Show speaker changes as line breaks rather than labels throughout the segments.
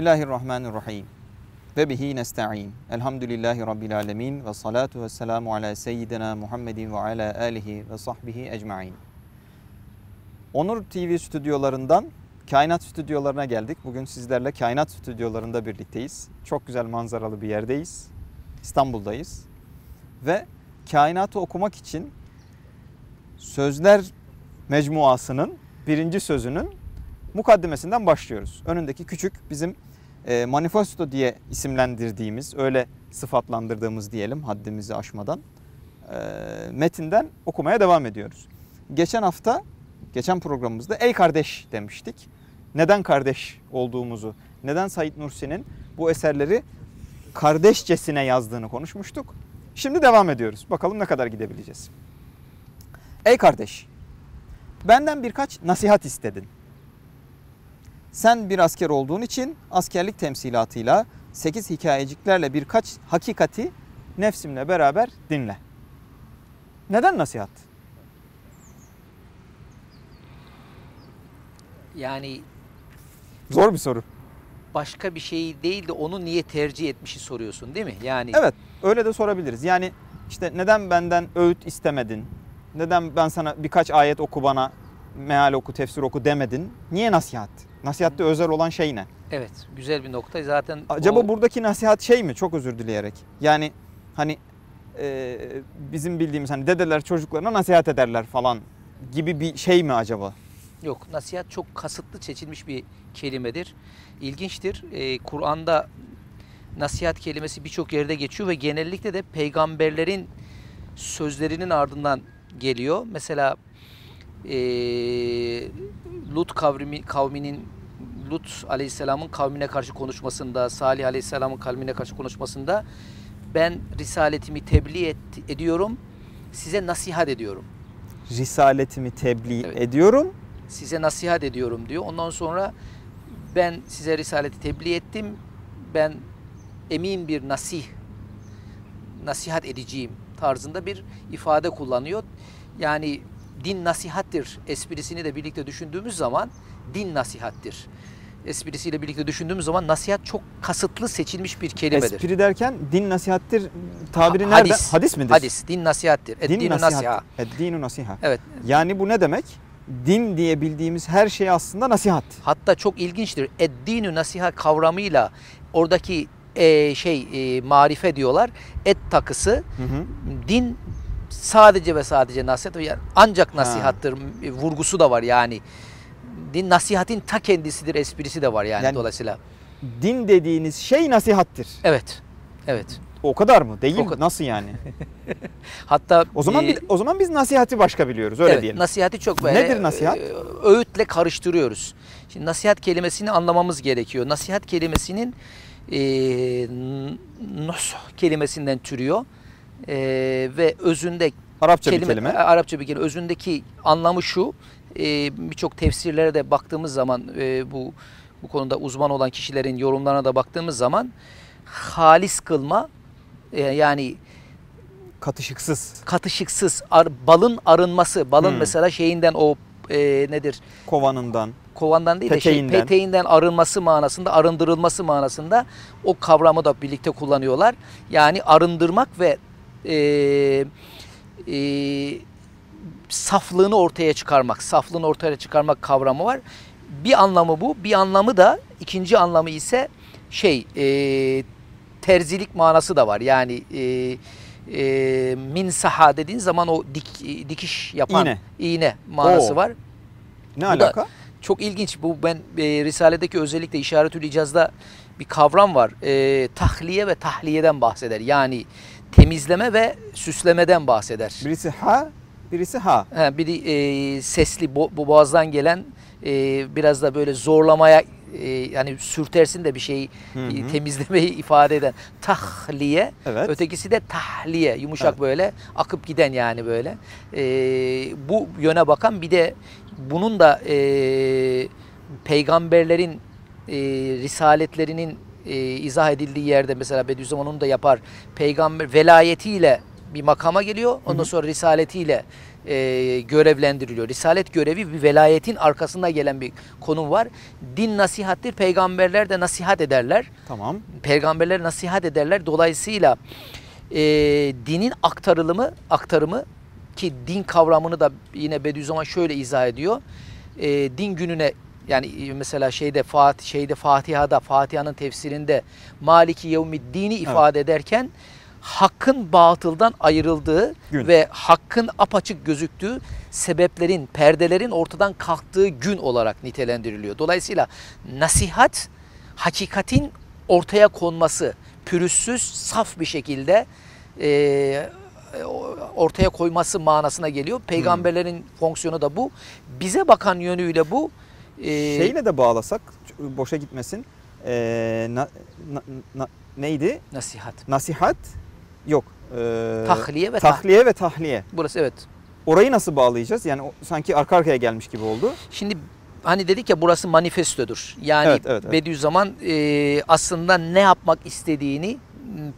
Bismillahirrahmanirrahim. Ve bihi nesta'in. Elhamdülillahi Rabbil alemin. Ve salatu ve selamu ala seyyidina Muhammedin ve ala alihi ve sahbihi ecma'in. Onur TV stüdyolarından Kainat stüdyolarına geldik. Bugün sizlerle Kainat stüdyolarında birlikteyiz. Çok güzel manzaralı bir yerdeyiz. İstanbul'dayız. Ve kainatı okumak için Sözler Mecmuası'nın birinci sözünün mukaddimesinden başlıyoruz. Önündeki küçük bizim e, manifesto diye isimlendirdiğimiz, öyle sıfatlandırdığımız diyelim haddimizi aşmadan e, metinden okumaya devam ediyoruz. Geçen hafta, geçen programımızda ey kardeş demiştik. Neden kardeş olduğumuzu, neden Said Nursi'nin bu eserleri kardeşçesine yazdığını konuşmuştuk. Şimdi devam ediyoruz. Bakalım ne kadar gidebileceğiz. Ey kardeş, benden birkaç nasihat istedin. Sen bir asker olduğun için askerlik temsilatıyla 8 hikayeciklerle birkaç hakikati nefsimle beraber dinle. Neden nasihat?
Yani
Zor bir soru.
başka bir şey değil de onu niye tercih etmişi soruyorsun değil mi? Yani
Evet, öyle de sorabiliriz. Yani işte neden benden öğüt istemedin? Neden ben sana birkaç ayet oku bana, meal oku, tefsir oku demedin? Niye nasihat? Nasihatte özel olan şey ne?
evet güzel bir nokta. Zaten
Acaba
o-
buradaki nasihat şey mi? Çok özür dileyerek. Yani hani e, bizim bildiğimiz hani dedeler çocuklarına nasihat ederler falan gibi bir şey mi acaba?
yok nasihat çok kasıtlı seçilmiş bir kelimedir. İlginçtir. Ee, Kur'an'da nasihat kelimesi birçok yerde geçiyor ve genellikle de peygamberlerin sözlerinin ardından geliyor. Mesela ee, Lut kavmi, kavminin Lut aleyhisselamın kavmine karşı konuşmasında, Salih aleyhisselamın kavmine karşı konuşmasında ben risaletimi tebliğ et, ediyorum, size nasihat ediyorum.
Risaletimi tebliğ
Evet.
ediyorum.
Size nasihat ediyorum diyor. Ondan sonra ben size risaleti tebliğ ettim. Ben emin bir nasih, nasihat edeceğim tarzında bir ifade kullanıyor. Yani din nasihattir esprisini de birlikte düşündüğümüz zaman din nasihattir. Esprisiyle birlikte düşündüğümüz zaman nasihat çok kasıtlı seçilmiş bir kelimedir.
Espri derken din nasihattir tabiri
Ha-
nerede?
hadis.
Hadis midir?
Hadis, din nasihattir.
Din
Din
nasihat.
nasiha.
Eddinu nasiha.
Evet.
Yani bu ne demek? Din diye bildiğimiz her şey aslında nasihat.
Hatta çok ilginçtir. Eddinü nasiha kavramıyla oradaki e, şey e, marife diyorlar. Et takısı
Hı hı.
din sadece ve sadece nasihat ancak nasihattır e, vurgusu da var yani. Din nasihatin ta kendisidir esprisi de var yani,
Yani-
dolayısıyla.
Din dediğiniz şey nasihattir.
Evet. Evet.
O kadar mı? Değil
O kadar.
Nasıl yani?
Hatta
O zaman
e,
biz, o zaman biz nasihati başka biliyoruz öyle
evet,
diyelim.
Nasihati çok böyle
Nedir nasihat?
e, öğütle karıştırıyoruz. Şimdi nasihat kelimesini anlamamız gerekiyor. Nasihat kelimesinin e, n- nush kelimesinden türüyor. E, ve özünde
Arapça
kelime,
bir kelime.
Arapça bir kelime. Özündeki anlamı şu. E, Birçok tefsirlere de baktığımız zaman e, bu bu konuda uzman olan kişilerin yorumlarına da baktığımız zaman halis kılma e, yani
Katışıksız.
katışıksız ar- balın arınması. Balın
Hmm.
mesela şeyinden o e, nedir?
Kovanından.
Kovandan değil de şey,
Peteğinden.
peteğinden arınması manasında, arındırılması manasında o kavramı da birlikte kullanıyorlar. Yani arındırmak ve e, e, saflığını ortaya çıkarmak, saflığını ortaya çıkarmak kavramı var. Bir anlamı bu, bir anlamı da ikinci anlamı ise şey e, terzilik manası da var. Yani e, e, min saha dediğin zaman o dik, dikiş yapan
İğne.
iğne manası
Oo.
var.
Ne
Bu
alaka?
Çok ilginç. Bu ben e, Risale'deki özellikle işaretül icazda bir kavram var. E, tahliye ve tahliyeden bahseder. Yani temizleme ve süslemeden bahseder.
Birisi ha, birisi ha.
Ha, biri e, sesli bo, bu boğazdan gelen e, biraz da böyle zorlamaya e, yani sürtersin de bir şeyi
Hı
e,
hı.
temizlemeyi ifade eden tahliye.
Evet.
Ötekisi de tahliye yumuşak
Evet.
böyle akıp giden yani böyle. E, bu yöne bakan bir de bunun da e, peygamberlerin e, risaletlerinin e, izah edildiği yerde mesela Bediüzzaman onu da yapar. Peygamber velayetiyle bir makama geliyor. Ondan
Hı hı.
sonra risaletiyle e, görevlendiriliyor. Risalet görevi bir velayetin arkasında gelen bir konum var. Din nasihattir. Peygamberler de nasihat ederler.
Tamam.
Peygamberler nasihat ederler. Dolayısıyla e, dinin aktarılımı, aktarımı ki din kavramını da yine Bediüzzaman şöyle izah ediyor. E, din gününe yani mesela şeyde Fatih şeyde Fatiha'da Fatiha'nın tefsirinde Maliki Yevmiddin'i ifade ederken hakkın batıldan ayrıldığı
Gün.
ve hakkın apaçık gözüktüğü sebeplerin, perdelerin ortadan kalktığı gün olarak nitelendiriliyor. Dolayısıyla nasihat hakikatin ortaya konması, pürüzsüz, saf bir şekilde e, ortaya koyması manasına geliyor. Peygamberlerin fonksiyonu da bu. Bize bakan yönüyle bu. E,
Şeyle de bağlasak boşa gitmesin. Ee, na- na- na- neydi?
nasihat.
Nasihat yok. Ee,
Tahliye ve tah-
tahliye ve tahliye.
Burası evet.
Orayı nasıl bağlayacağız? Yani o- sanki arka arkaya gelmiş gibi oldu.
Şimdi hani dedik ya burası manifestodur. Yani
Evet, evet, evet.
Bediüzzaman e, aslında ne yapmak istediğini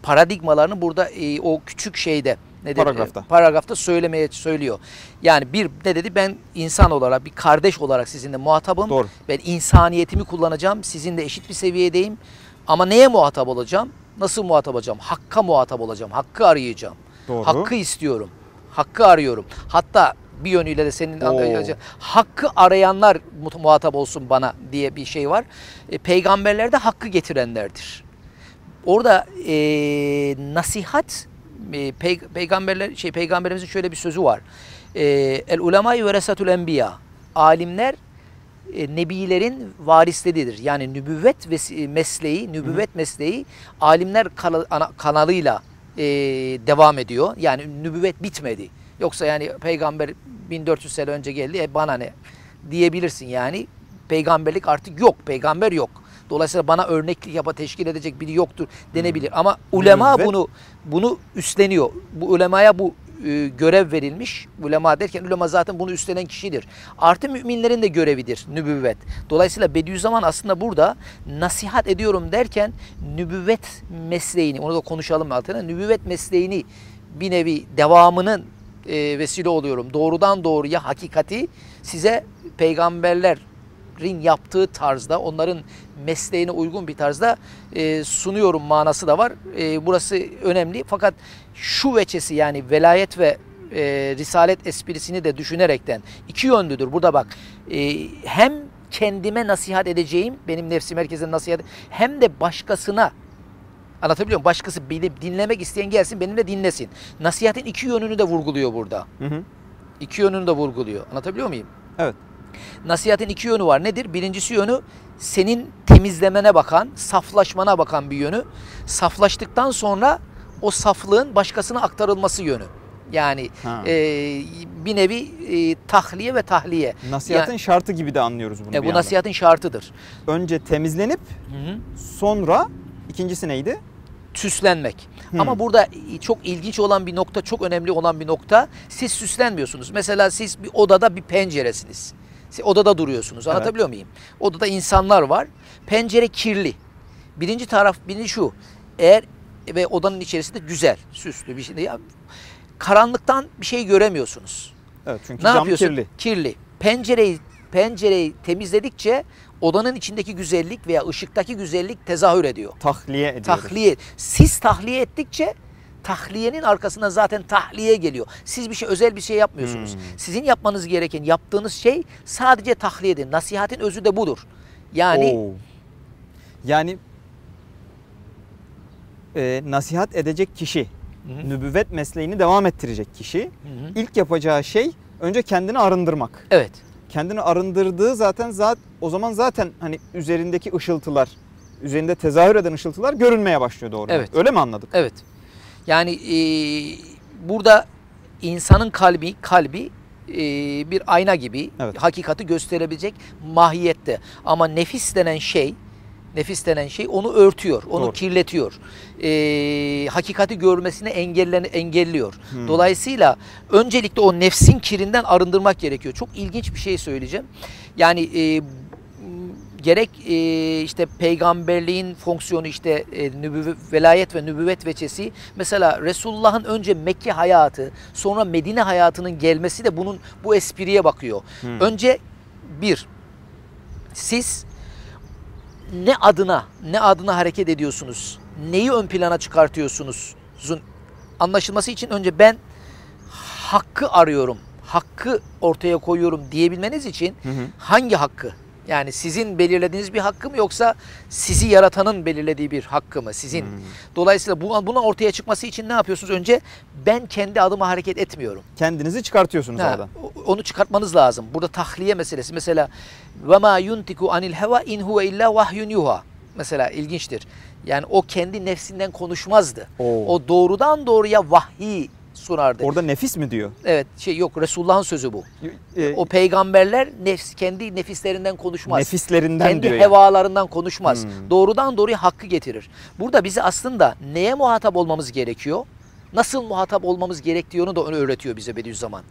paradigmalarını burada e, o küçük şeyde ne dedi?
Paragrafta.
E, paragrafta söylemeye söylüyor. Yani bir ne dedi ben insan olarak bir kardeş olarak sizinle muhatabım.
Doğru.
Ben insaniyetimi kullanacağım. Sizinle eşit bir seviyedeyim. Ama neye muhatap olacağım? Nasıl muhatap olacağım? Hakka muhatap olacağım. Hakkı arayacağım.
Doğru.
Hakkı istiyorum. Hakkı arıyorum. Hatta bir yönüyle de senin anlayacağın hakkı arayanlar mu- muhatap olsun bana diye bir şey var. E, peygamberler de hakkı getirenlerdir. Orada e, nasihat e, pey- peygamberler şey peygamberimizin şöyle bir sözü var. E, El ulemâ veresatul enbiya. Alimler e, nebilerin varisleridir. Yani nübüvvet ve mesleği, nübüvvet mesleği alimler kanalıyla e, devam ediyor. Yani nübüvvet bitmedi. Yoksa yani peygamber 1400 sene önce geldi e bana ne diyebilirsin yani. Peygamberlik artık yok. Peygamber yok. Dolayısıyla bana örneklik yapa teşkil edecek biri yoktur denebilir. Ama ulema
Nübüvvet-
bunu bunu üstleniyor. Bu ulemaya bu e, görev verilmiş. Ulema derken ulema zaten bunu üstlenen kişidir. Artı müminlerin de görevidir nübüvvet. Dolayısıyla Bediüzzaman aslında burada nasihat ediyorum derken nübüvvet mesleğini, onu da konuşalım altına, nübüvvet mesleğini bir nevi devamının e, vesile oluyorum. Doğrudan doğruya hakikati size peygamberlerin yaptığı tarzda, onların mesleğine uygun bir tarzda e, sunuyorum manası da var. E, burası önemli. Fakat şu veçesi yani velayet ve e, risalet esprisini de düşünerekten iki yönlüdür. Burada bak e, hem kendime nasihat edeceğim, benim nefsim herkese nasihat hem de başkasına Anlatabiliyor muyum? Başkası beni dinlemek isteyen gelsin benimle dinlesin. Nasihatin iki yönünü de vurguluyor burada.
Hı hı.
İki yönünü de vurguluyor. Anlatabiliyor muyum?
Evet.
Nasihatin iki yönü var. Nedir? Birincisi yönü senin temizlemene bakan, saflaşmana bakan bir yönü. Saflaştıktan sonra o saflığın başkasına aktarılması yönü. Yani
Ha.
e, bir nevi e, tahliye ve tahliye.
Nasihatın
Yani-
şartı gibi de anlıyoruz bunu
E, bu
yandan.
nasihatin şartıdır.
Önce temizlenip
Hı hı.
sonra ikincisi neydi?
süslenmek.
Hmm.
Ama burada çok ilginç olan bir nokta, çok önemli olan bir nokta siz süslenmiyorsunuz. Mesela siz bir odada bir penceresiniz. Siz odada duruyorsunuz.
Evet.
Anlatabiliyor muyum? Odada insanlar var. Pencere kirli. Birinci taraf birinci şu. Eğer ve odanın içerisinde güzel, süslü bir şey. Ya, karanlıktan bir şey göremiyorsunuz.
Evet çünkü
Ne
cam
yapıyorsun?
kirli.
Kirli. Pencereyi pencereyi temizledikçe odanın içindeki güzellik veya ışıktaki güzellik tezahür ediyor.
Tahliye ediyoruz.
Tahliye. Siz tahliye ettikçe tahliyenin arkasına zaten tahliye geliyor. Siz bir şey özel bir şey yapmıyorsunuz.
Hmm.
Sizin yapmanız gereken yaptığınız şey sadece tahliyedir. Nasihatin özü de budur. Yani
Oo. Yani e, nasihat edecek kişi,
Hı hı.
nübüvvet mesleğini devam ettirecek kişi
Hı hı.
ilk yapacağı şey önce kendini arındırmak.
evet.
Kendini arındırdığı zaten zat o zaman zaten hani üzerindeki ışıltılar, üzerinde tezahür eden ışıltılar görünmeye başlıyor doğru.
Evet.
Öyle mi anladık?
Evet. Yani e, burada insanın kalbi kalbi e, bir ayna gibi
Evet.
hakikati gösterebilecek mahiyette. Ama nefis denen şey nefis denen şey onu örtüyor, onu
Doğru.
kirletiyor. E, hakikati görmesini engellen engelliyor.
Hmm.
Dolayısıyla öncelikle o nefsin kirinden arındırmak gerekiyor. Çok ilginç bir şey söyleyeceğim. Yani e, gerek e, işte peygamberliğin fonksiyonu işte e, nübüvve- velayet ve nübüvvet veçesi mesela Resulullah'ın önce Mekke hayatı sonra Medine hayatının gelmesi de bunun bu espriye bakıyor.
Hmm.
Önce bir siz ne adına ne adına hareket ediyorsunuz? Neyi ön plana çıkartıyorsunuz? Anlaşılması için önce ben hakkı arıyorum. Hakkı ortaya koyuyorum diyebilmeniz için
Hı hı.
hangi hakkı? Yani sizin belirlediğiniz bir hakkı mı yoksa sizi yaratanın belirlediği bir hakkı mı sizin?
Hmm.
Dolayısıyla bu, buna ortaya çıkması için ne yapıyorsunuz? Önce ben kendi adıma hareket etmiyorum.
Kendinizi çıkartıyorsunuz
Ha,
oradan.
onu çıkartmanız lazım. Burada tahliye meselesi. Mesela ve ma yuntiku anil heva in huve illa vahyun yuha. Mesela ilginçtir. Yani o kendi nefsinden konuşmazdı.
Oo.
O doğrudan doğruya vahyi sunardı.
Orada nefis mi diyor?
evet şey yok Resulullah'ın sözü bu.
Ee,
O peygamberler nefs, kendi nefislerinden konuşmaz.
nefislerinden
kendi
diyor. yani.
hevalarından konuşmaz.
Hmm.
Doğrudan doğruya hakkı getirir. Burada bize aslında neye muhatap olmamız gerekiyor? Nasıl muhatap olmamız gerektiğini de öğretiyor bize Bediüzzaman.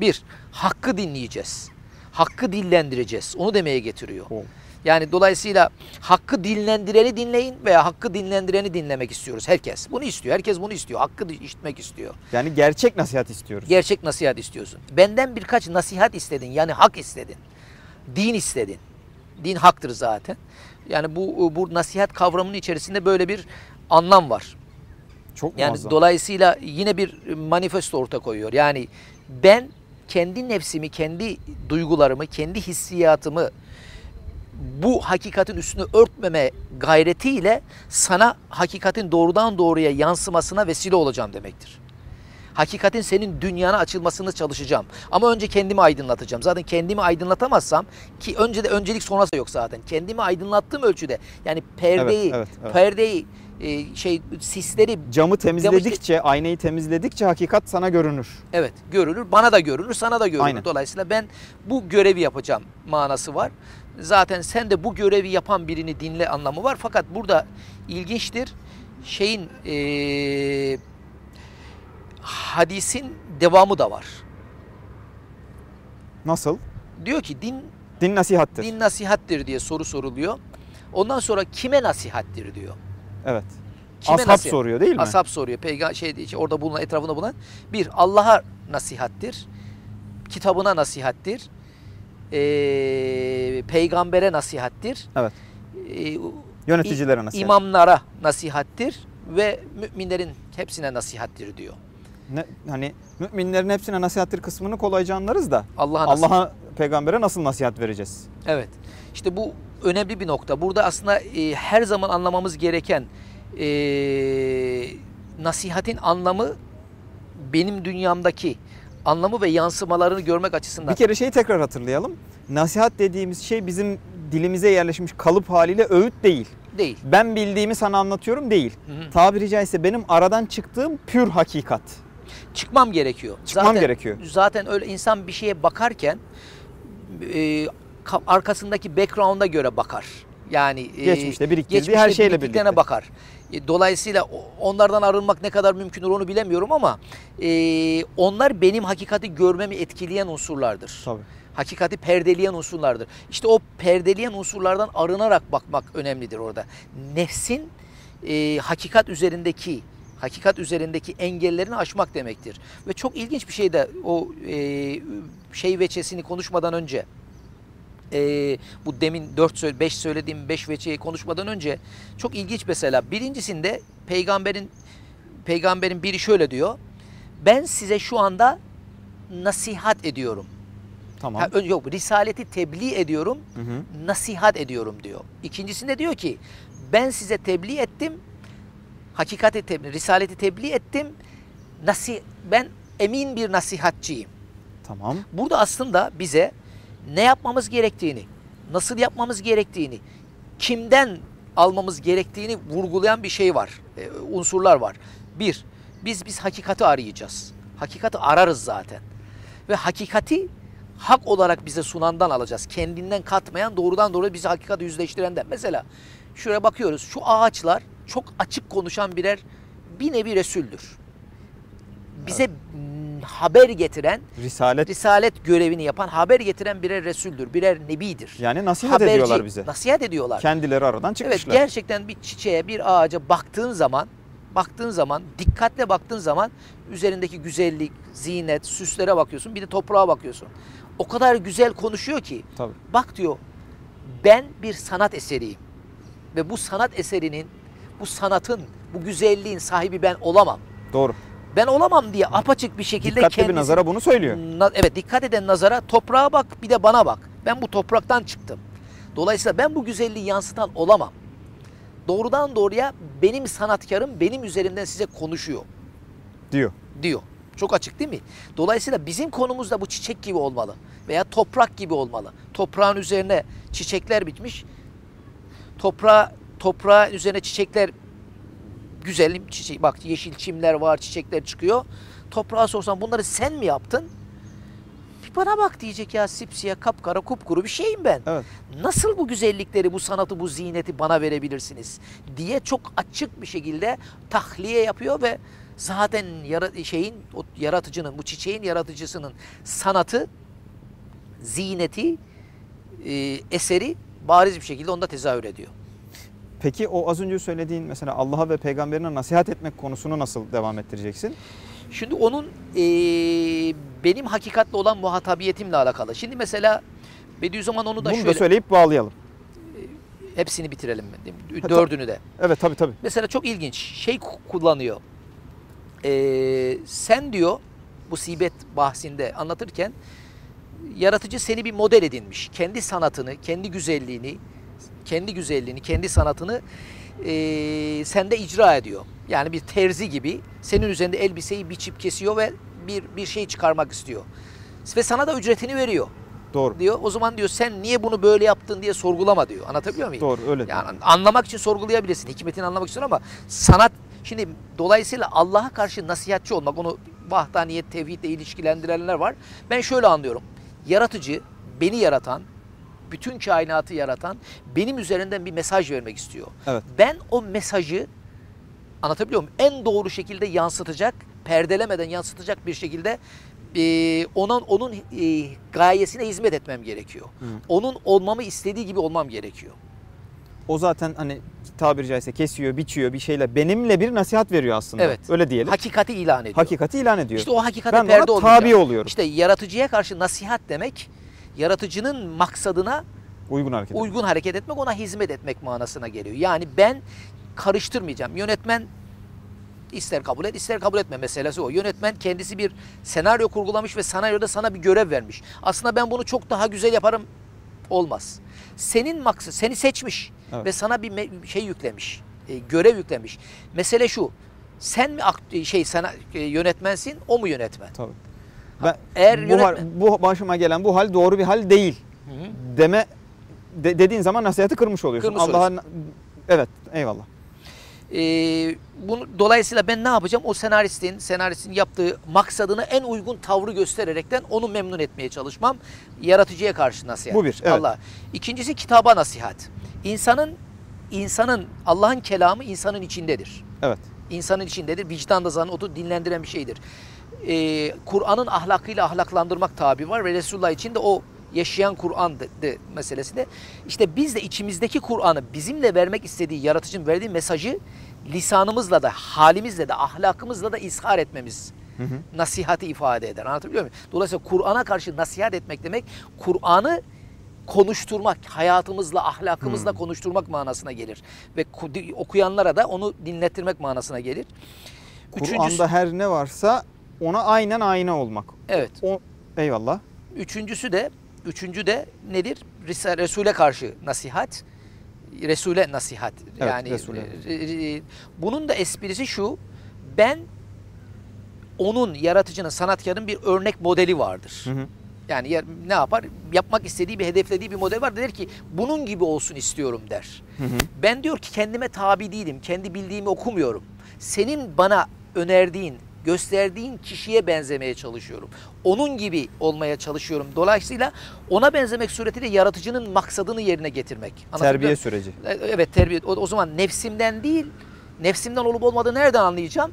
Bir, hakkı dinleyeceğiz. Hakkı dillendireceğiz. Onu demeye getiriyor.
Oo.
Yani dolayısıyla hakkı dinlendireni dinleyin veya hakkı dinlendireni dinlemek istiyoruz. Herkes bunu istiyor. Herkes bunu istiyor. Hakkı işitmek istiyor.
Yani gerçek nasihat istiyoruz.
Gerçek nasihat istiyorsun. Benden birkaç nasihat istedin. Yani hak istedin. Din istedin. Din haktır zaten. Yani bu bu nasihat kavramının içerisinde böyle bir anlam var.
Çok
Yani
muazzam.
dolayısıyla yine bir manifesto ortaya koyuyor. Yani ben kendi nefsimi, kendi duygularımı, kendi hissiyatımı bu hakikatin üstünü örtmeme gayretiyle sana hakikatin doğrudan doğruya yansımasına vesile olacağım demektir. Hakikatin senin dünyana açılmasını çalışacağım. Ama önce kendimi aydınlatacağım. Zaten kendimi aydınlatamazsam ki önce de öncelik sonrası yok zaten. Kendimi aydınlattığım ölçüde yani perdeyi,
evet, evet.
perdeyi e, şey sisleri
Camı temizledikçe, aynayı temizledikçe hakikat sana görünür.
Evet görülür. Bana da görünür, sana da görünür.
Aynen.
Dolayısıyla ben bu görevi yapacağım manası var. Zaten sen de bu görevi yapan birini dinle anlamı var. Fakat burada ilginçtir. Şeyin eee, hadisin devamı da var.
Nasıl?
Diyor ki din
Din nasihattir.
din nasihattir diye soru soruluyor. Ondan sonra kime nasihattir diyor.
Evet.
Kime
Ashab
nasihat?
soruyor değil mi?
Ashab soruyor. Peygamber şey işte orada bulunan etrafında bulunan bir Allah'a nasihattir. Kitabına nasihattir. Ee, peygambere nasihattir.
Evet.
Ee,
Yöneticilere nasihat.
imamlara nasihattir ve müminlerin hepsine nasihattir diyor.
Ne, hani müminlerin hepsine nasihattir kısmını kolayca anlarız da
Allah'a.
Allah'a peygambere nasıl nasihat vereceğiz?
Evet. İşte bu önemli bir nokta. Burada aslında e, her zaman anlamamız gereken e, nasihatin anlamı benim dünyamdaki anlamı ve yansımalarını görmek açısından.
Bir kere şeyi tekrar hatırlayalım. Nasihat dediğimiz şey bizim dilimize yerleşmiş kalıp haliyle öğüt değil.
değil.
Ben bildiğimi sana anlatıyorum değil.
Hı hı.
Tabiri caizse benim aradan çıktığım pür hakikat.
çıkmam gerekiyor.
Çıkmam gerekiyor.
Zaten öyle insan bir şeye bakarken e, ka- arkasındaki background'a göre bakar. Yani e,
Geçmişte biriktirdiği
geçmişte
her şeyle birlikte.
bakar. E, dolayısıyla onlardan arınmak ne kadar mümkün olur onu bilemiyorum ama e, onlar benim hakikati görmemi etkileyen unsurlardır.
Tabii.
Hakikati perdeleyen unsurlardır. İşte o perdeleyen unsurlardan arınarak bakmak önemlidir orada. Nefsin e, hakikat üzerindeki hakikat üzerindeki engellerini aşmak demektir. Ve çok ilginç bir şey de o e, şey veçesini konuşmadan önce e, bu demin 4 5 söylediğim 5 veçeyi konuşmadan önce çok ilginç mesela birincisinde peygamberin peygamberin biri şöyle diyor. Ben size şu anda nasihat ediyorum.
Tamam.
Ha, yok risaleti tebliğ ediyorum,
Hı hı.
nasihat ediyorum diyor. İkincisinde diyor ki ben size tebliğ ettim, hakikati tebliğ, risaleti tebliğ ettim. Nasi ben emin bir nasihatçıyım.
Tamam.
Burada aslında bize ne yapmamız gerektiğini, nasıl yapmamız gerektiğini, kimden almamız gerektiğini vurgulayan bir şey var, e, unsurlar var. Bir, biz biz hakikati arayacağız. Hakikati ararız zaten. Ve hakikati hak olarak bize sunandan alacağız. Kendinden katmayan, doğrudan doğruya bizi hakikati yüzleştirenden. Mesela şuraya bakıyoruz, şu ağaçlar çok açık konuşan birer bir nevi Resul'dür. Bize haber getiren,
Risalet
risalet görevini yapan, haber getiren birer resuldür, birer nebidir.
yani nasihat
Haberci,
ediyorlar bize.
Nasihat ediyorlar.
Kendileri aradan
Evet
çıkmışlar.
gerçekten bir çiçeğe, bir ağaca baktığın zaman, baktığın zaman, dikkatle baktığın zaman üzerindeki güzellik, zinet, süslere bakıyorsun. Bir de toprağa bakıyorsun. O kadar güzel konuşuyor ki.
Tabii.
Bak diyor, ben bir sanat eseriyim. Ve bu sanat eserinin, bu sanatın, bu güzelliğin sahibi ben olamam.
Doğru.
Ben olamam diye apaçık bir şekilde
Dikkatli bir
kendisi-
nazara bunu söylüyor.
Na- evet dikkat eden nazara toprağa bak bir de bana bak. Ben bu topraktan çıktım. Dolayısıyla ben bu güzelliği yansıtan olamam. Doğrudan doğruya benim sanatkarım benim üzerimden size konuşuyor
diyor.
diyor. Çok açık değil mi? Dolayısıyla bizim konumuz da bu çiçek gibi olmalı. Veya toprak gibi olmalı. Toprağın üzerine çiçekler bitmiş. Toprağa, toprağın üzerine çiçekler güzel çiçek. Bak yeşil çimler var, çiçekler çıkıyor. Toprağa sorsan bunları sen mi yaptın? Bir bana bak diyecek ya sipsiyah, kapkara, kupkuru bir şeyim ben.
Evet.
Nasıl bu güzellikleri, bu sanatı, bu ziyneti bana verebilirsiniz diye çok açık bir şekilde tahliye yapıyor ve zaten yara- şeyin o yaratıcının, bu çiçeğin yaratıcısının sanatı, ziyneti, e, eseri bariz bir şekilde onda tezahür ediyor.
Peki o az önce söylediğin mesela Allah'a ve peygamberine nasihat etmek konusunu nasıl devam ettireceksin?
Şimdi onun e, benim hakikatle olan muhatabiyetimle alakalı. Şimdi mesela Bediüzzaman onu da
Bunu da
şöyle
söyleyip bağlayalım.
hepsini bitirelim?
Ha,
Dördünü de.
Evet tabii tabii.
Mesela çok ilginç şey ku- kullanıyor. Ee, sen diyor bu sibet bahsinde anlatırken yaratıcı seni bir model edinmiş. Kendi sanatını, kendi güzelliğini, kendi güzelliğini, kendi sanatını ee, sende icra ediyor. Yani bir terzi gibi senin üzerinde elbiseyi biçip kesiyor ve bir bir şey çıkarmak istiyor. Ve sana da ücretini veriyor
Doğru.
diyor. O zaman diyor sen niye bunu böyle yaptın diye sorgulama diyor. Anlatabiliyor muyum?
Doğru öyle.
Yani anlamak için sorgulayabilirsin. Hikmetini anlamak için ama sanat şimdi dolayısıyla Allah'a karşı nasihatçi olmak onu vahdaniyet, tevhidle ilişkilendirenler var. Ben şöyle anlıyorum. Yaratıcı, beni yaratan, bütün kainatı yaratan benim üzerinden bir mesaj vermek istiyor.
Evet.
Ben o mesajı anlatabiliyor muyum? En doğru şekilde yansıtacak, perdelemeden yansıtacak bir şekilde e, onun onun e, gayesine hizmet etmem gerekiyor.
Hı.
Onun olmamı istediği gibi olmam gerekiyor.
O zaten hani tabiri caizse kesiyor, biçiyor bir şeyle benimle bir nasihat veriyor aslında.
Evet.
Öyle diyelim.
Hakikati ilan ediyor.
Hakikati ilan ediyor.
İşte o hakikate
ben
perde olmayacak.
tabi oluyorum.
İşte yaratıcıya karşı nasihat demek, yaratıcının maksadına
Uygun hareket.
uygun hareket etmek, ona hizmet etmek manasına geliyor. Yani ben karıştırmayacağım. Yönetmen ister kabul et, ister kabul etme meselesi o. Yönetmen kendisi bir senaryo kurgulamış ve senaryoda sana bir görev vermiş. Aslında ben bunu çok daha güzel yaparım olmaz. Senin maksat, seni seçmiş
Evet.
ve sana bir şey yüklemiş, e, görev yüklemiş. Mesele şu, sen mi şey sana e, yönetmensin, o mu yönetmen?
Tabii. Ben,
Eğer
bu, hal-
yönetmen-
bu başıma gelen bu hal doğru bir hal değil
Hı hı.
deme de- dediğin zaman nasihati kırmış oluyorsun. Allah'a evet eyvallah.
Ee, bunu dolayısıyla ben ne yapacağım? O senaristin, senaristin yaptığı maksadına en uygun tavrı göstererekten onu memnun etmeye çalışmam. Yaratıcıya karşı nasihat.
Bu bir, evet.
Allah. İkincisi kitaba nasihat. İnsanın insanın Allah'ın kelamı insanın içindedir.
Evet.
İnsanın içindedir. Vicdanda zaten onu dinlendiren bir şeydir. Ee, Kur'an'ın ahlakıyla ahlaklandırmak tabi var ve Resulullah için de o yaşayan Kur'an'dı de- de. İşte biz de içimizdeki Kur'an'ı bizimle vermek istediği, yaratıcının verdiği mesajı lisanımızla da, halimizle de, ahlakımızla da izhar etmemiz
Hı hı.
nasihati ifade eder. Anlatabiliyor muyum? Dolayısıyla Kur'an'a karşı nasihat etmek demek Kur'an'ı konuşturmak, hayatımızla, ahlakımızla
Hmm.
konuşturmak manasına gelir. Ve ku- okuyanlara da onu dinlettirmek manasına gelir.
Kur'an'da her ne varsa ona aynen ayna olmak.
evet.
O eyvallah.
Üçüncüsü de üçüncü de nedir? Resul'e karşı nasihat. Resul'e nasihat.
Evet,
yani
Resul'e.
e, e, bunun da esprisi şu. Ben onun yaratıcının, sanatkarın bir örnek modeli vardır.
Hı hı.
Yani ne yapar? Yapmak istediği bir, hedeflediği bir model var. Der ki bunun gibi olsun istiyorum der.
Hı hı.
Ben diyor ki kendime tabi değilim. Kendi bildiğimi okumuyorum. Senin bana önerdiğin, gösterdiğin kişiye benzemeye çalışıyorum. Onun gibi olmaya çalışıyorum. Dolayısıyla ona benzemek suretiyle yaratıcının maksadını yerine getirmek. Anlatabiliyor
Terbiye
muyum?
süreci.
E, Evet terbiye. O, o zaman nefsimden değil, nefsimden olup olmadığını nereden anlayacağım?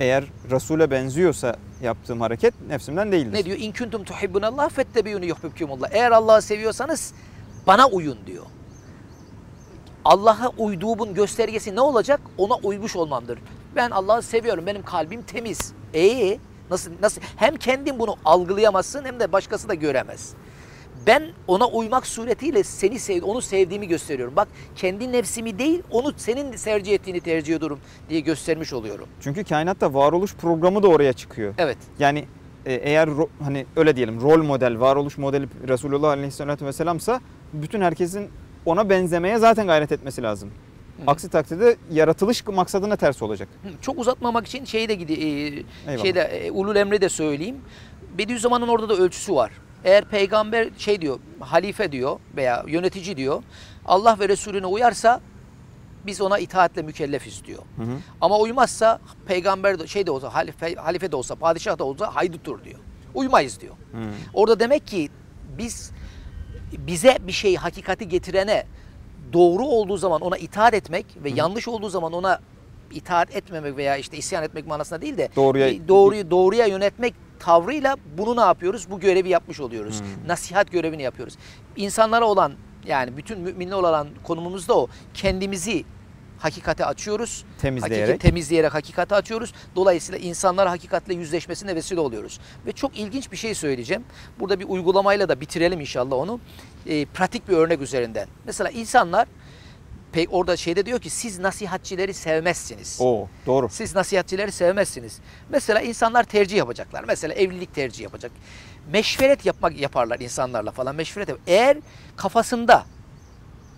Eğer Resul'e benziyorsa yaptığım hareket nefsimden değildir.
Ne diyor? İn kuntum tuhibbunallah fettebiyuni yuhibbukumullah. Eğer Allah'ı seviyorsanız bana uyun diyor. Allah'a uyduğumun göstergesi ne olacak? Ona uymuş olmamdır. Ben Allah'ı seviyorum. Benim kalbim temiz. E nasıl nasıl hem kendin bunu algılayamazsın hem de başkası da göremez. Ben ona uymak suretiyle seni sev, onu sevdiğimi gösteriyorum. Bak kendi nefsimi değil, onu senin tercih ettiğini tercih ediyorum diye göstermiş oluyorum.
Çünkü kainatta varoluş programı da oraya çıkıyor.
Evet.
Yani e, eğer hani öyle diyelim rol model, varoluş modeli Resulullah Aleyhisselatü Vesselam'sa bütün herkesin ona benzemeye zaten gayret etmesi lazım. Aksi takdirde yaratılış maksadına ters olacak.
Çok uzatmamak için şeyi de gidi, e, şeyde e, Ulul Emre de söyleyeyim. Bediüzzaman'ın orada da ölçüsü var. Eğer peygamber şey diyor, halife diyor veya yönetici diyor. Allah ve Resulüne uyarsa biz ona itaatle mükellefiz diyor.
Hı hı.
Ama uymazsa peygamber de, şey de olsa, halife, halife de olsa, padişah da olsa haydutur diyor. Uymayız diyor.
Hı.
Orada demek ki biz bize bir şey hakikati getirene doğru olduğu zaman ona itaat etmek ve yanlış olduğu zaman ona itaat etmemek veya işte isyan etmek manasında değil de
Doğruya-
doğruyu doğruya yönetmek tavrıyla bunu ne yapıyoruz? Bu görevi yapmış oluyoruz. Nasihat görevini yapıyoruz. İnsanlara olan yani bütün müminler olan konumumuz da o. Kendimizi hakikate açıyoruz.
Temizleyerek.
Hakiki- temizleyerek hakikati açıyoruz. Dolayısıyla insanlar hakikatle yüzleşmesine vesile oluyoruz. Ve çok ilginç bir şey söyleyeceğim. Burada bir uygulamayla da bitirelim inşallah onu. Ee, pratik bir örnek üzerinden. Mesela insanlar pe- orada şeyde diyor ki siz nasihatçileri sevmezsiniz.
Oo, doğru.
Siz nasihatçileri sevmezsiniz. Mesela insanlar tercih yapacaklar. Mesela evlilik tercih yapacak. Meşveret yapmak yaparlar insanlarla falan. Meşveret yap- Eğer kafasında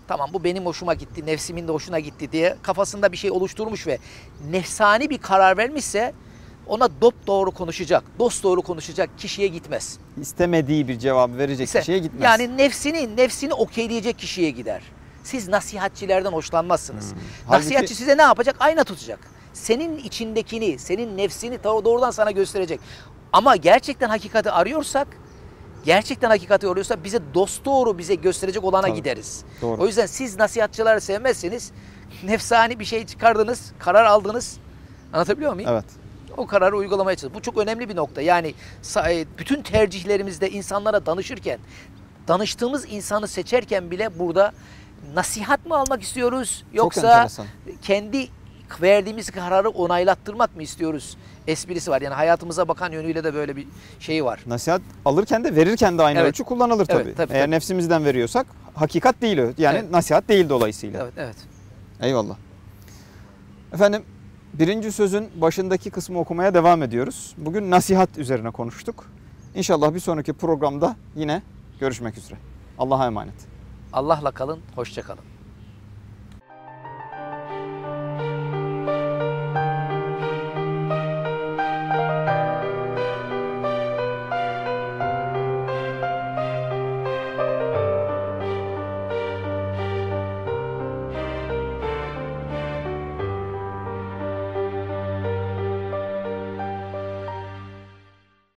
tamam bu benim hoşuma gitti, nefsimin de hoşuna gitti diye kafasında bir şey oluşturmuş ve nefsani bir karar vermişse ona dop doğru konuşacak, dost doğru konuşacak kişiye gitmez.
İstemediği bir cevap verecek
İşte
kişiye gitmez.
Yani nefsini nefsini okeyleyecek kişiye gider. Siz nasihatçilerden hoşlanmazsınız.
Hmm. Halbuki-
Nasihatçi size ne yapacak? Ayna tutacak. Senin içindekini, senin nefsini doğrudan sana gösterecek. Ama gerçekten hakikati arıyorsak, gerçekten hakikati arıyorsak bize dost doğru bize gösterecek olana
Tabii.
gideriz.
Doğru.
O yüzden siz nasihatçıları sevmezseniz nefsani bir şey çıkardınız, karar aldınız. Anlatabiliyor muyum?
Evet.
O kararı uygulamaya çalışıyoruz. Bu çok önemli bir nokta. Yani e, bütün tercihlerimizde insanlara danışırken, danıştığımız insanı seçerken bile burada nasihat mı almak istiyoruz yoksa kendi verdiğimiz kararı onaylattırmak mı istiyoruz? Esprisi var. Yani hayatımıza bakan yönüyle de böyle bir şey var.
Nasihat alırken de verirken de aynı
Evet.
ölçü kullanılır
Evet,
tabii.
tabii,
Eğer
tabii.
nefsimizden veriyorsak hakikat değil o. Yani
Evet.
nasihat değil dolayısıyla.
Evet, evet.
Eyvallah. Efendim birinci sözün başındaki kısmı okumaya devam ediyoruz. Bugün nasihat üzerine konuştuk. İnşallah bir sonraki programda yine görüşmek üzere. Allah'a emanet.
Allah'la kalın, hoşça kalın.